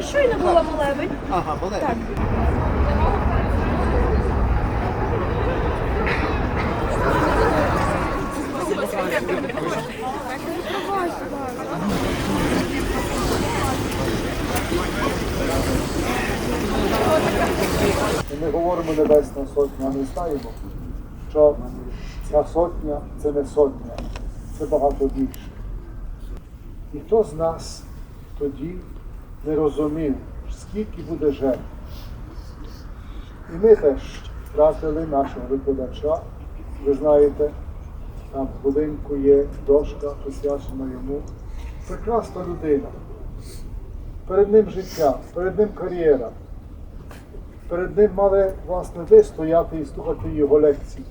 Щойно була молебень. Ага, молебень. Так. Ми говоримо Небесна Сотня, а не знаємо, що ця сотня це не сотня, це багато більше. І хто з нас тоді не розумів, скільки буде жертв? І ми теж втратили нашого викладача. Ви знаєте, там в будинку є дошка, присвячена йому. Прекрасна людина. Перед ним життя, перед ним кар'єра. Перед ним мали власне ви стояти і слухати його лекції.